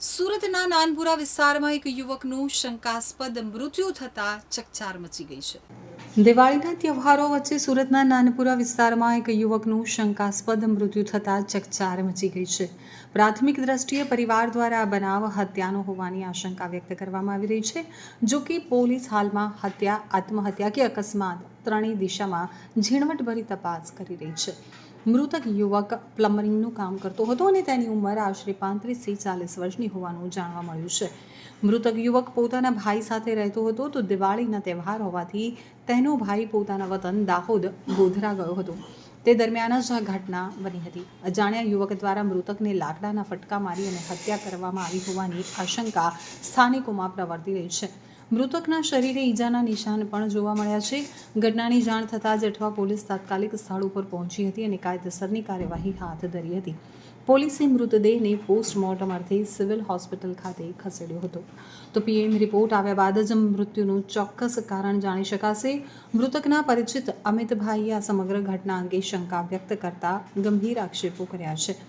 સુરતના નાનપુરા વિસ્તારમાં એક યુવકનું શંકાસ્પદ મૃત્યુ થતાં ચકચાર મચી ગઈ છે. દિવાળીના તહેવારો વચ્ચે સુરતના નાનપુરા વિસ્તારમાં એક યુવકનું શંકાસ્પદ મૃત્યુ થતાં ચકચાર મચી ગઈ છે. પ્રાથમિક દ્રષ્ટિએ પરિવાર દ્વારા બનાવ હત્યાનો હોવાની આશંકા વ્યક્ત કરવામાં આવી રહી છે, જો કે પોલીસ હાલમાં હત્યા, આત્મહત્યા કે અકસ્માત ત્રણેય દિશામાં ઝીણવટભરી તપાસ કરી રહી છે. મૃતક યુવક પ્લમ્બરિંગનું કામ કરતો હતો અને તેની ઉંમર આશરે પાંત્રીસથી ચાલીસ વર્ષની હોવાનું જાણવા મળ્યું છે. મૃતક યુવક પોતાના ભાઈ સાથે રહેતો હતો તો દિવાળીના તહેવાર હોવાથી તેનો ભાઈ પોતાના વતન દાહોદ, ગોધરા ગયો હતો. તે દરમિયાન જ આ ઘટના બની હતી. અજાણ્યા યુવક દ્વારા મૃતકને લાકડાના ફટકા મારી અને હત્યા કરવામાં આવી હોવાની આશંકા સ્થાનિકોમાં પ્રવર્તી રહી છે. મૃતકના શરીરે ઈજાના નિશાન પણ જોવા મળ્યા છે. ઘટનાની જાણ થતાં જ અઠવા પોલીસ તાત્કાલિક સ્થળ ઉપર પહોંચી હતી અને કાયદેસરની કાર્યવાહી હાથ ધરી હતી. પોલીસે મૃતદેહને પોસ્ટમોર્ટમ અર્થે સિવિલ હોસ્પિટલ ખાતે ખસેડ્યો હતો. તો પીએમ રિપોર્ટ આવ્યા બાદ જ મૃત્યુનું ચોક્કસ કારણ જાણી શકાશે. મૃતકના પરિચિત અમિતભાઈએ આ સમગ્ર ઘટના અંગે શંકા વ્યક્ત કરતા ગંભીર આક્ષેપો કર્યા છે.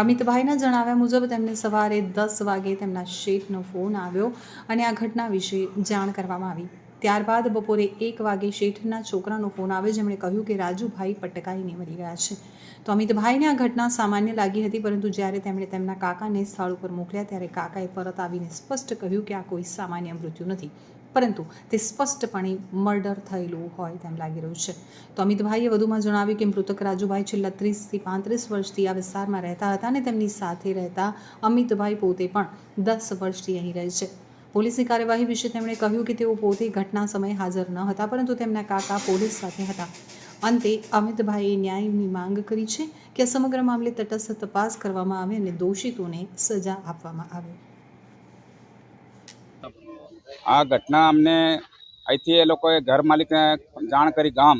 અમિતભાઈના જણાવ્યા મુજબ તેમને સવારે દસ વાગે તેમના શેઠનો ફોન આવ્યો અને આ ઘટના વિશે જાણ કરવામાં આવી. ત્યારબાદ બપોરે એક વાગે શેઠના છોકરાનો ફોન આવ્યો, જેમણે કહ્યું કે રાજુભાઈ પટકાઈને મરી ગયા છે. તો અમિતભાઈને આ ઘટના સામાન્ય લાગી હતી, પરંતુ જ્યારે તેમણે તેમના કાકાને સ્થળ ઉપર મોકલ્યા, ત્યારે કાકાએ પરત આવીને સ્પષ્ટ કહ્યું કે આ કોઈ સામાન્ય મૃત્યુ નથી. પરંતુ તે સ્પષ્ટપણે મર્ડર થયેલું હોય તેમ લાગી રહ્યું છે. તો અમિતભાઈએ વધુમાં જણાવ્યું કે મૃતક રાજુભાઈ છેલ્લા ત્રીસથી પાંત્રીસ વર્ષથી આ વિસ્તારમાં રહેતા હતા અને તેમની સાથે રહેતા અમિતભાઈ પોતે પણ દસ વર્ષથી અહીં રહે છે. પોલીસની કાર્યવાહી વિશે તેમણે કહ્યું કે તેઓ પોતે ઘટના સમયે હાજર ન હતા, પરંતુ તેમના કાકા પોલીસ સાથે હતા. અંતે અમિતભાઈએ ન્યાયની માંગ કરી છે કે સમગ્ર મામલે તટસ્થ તપાસ કરવામાં આવે અને દોષિતોને સજા આપવામાં આવે. આ ઘટના અમને અહીંથી એ લોકોએ ઘર માલિકને જાણ કરી ગામ.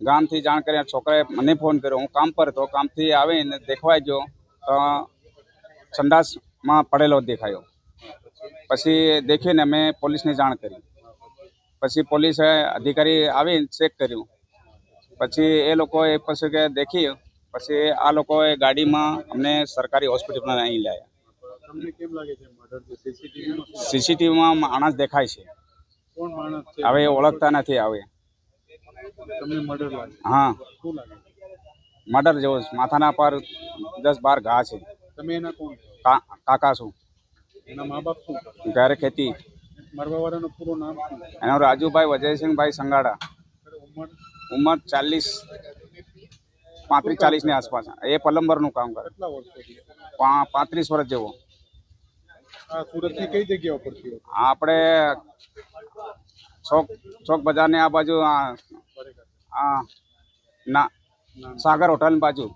ગામથી જાણ કરી છોકરાએ મને ફોન કર્યો. હું કામ પર હતો. કામથી આવીને દેખવા ગયો. તો સંડાસમાં પડેલો દેખાયો. પછી દેખીને મેં પોલીસને જાણ કરી. પછી પોલીસે અધિકારી આવીને ચેક કર્યું. પછી એ લોકોએ પછી કે દેખી, પછી આ લોકોએ ગાડીમાં અમને સરકારી હોસ્પિટલમાં અહીં લાવ્યા તમને કેમ લાગે છે મર્ડર સીસીટીવીમાં સીસીટીવીમાં માણસ દેખાય છે. કોણ માણસ છે? હવે ઓળખતા નથી હવે. તમને મર્ડર લાગે હા. શું લાગે મર્ડર જેવો માથાના પર દસ બાર ઘા છે. તમે એના કોણ કાકા છું. એના મા બાપ શું ઘરે ખેતી. મરવા વાળાનું પૂરું નામ શું એનો રાજુભાઈ વજયસિંહભાઈ સંગાડા. ઉંમર? ઉંમર ચાલીસ પાંત્રીસ ચાલીસની આસપાસ. એ પ્લમ્બરનું કામ કરે. પાંત્રીસ વર્ષ જેવો. સુરતની કઈ જગ્યા ઉપર આપણે ચોક ચોક બજારની આ બાજુ આ, ના, સાગર હોટલની બાજુ.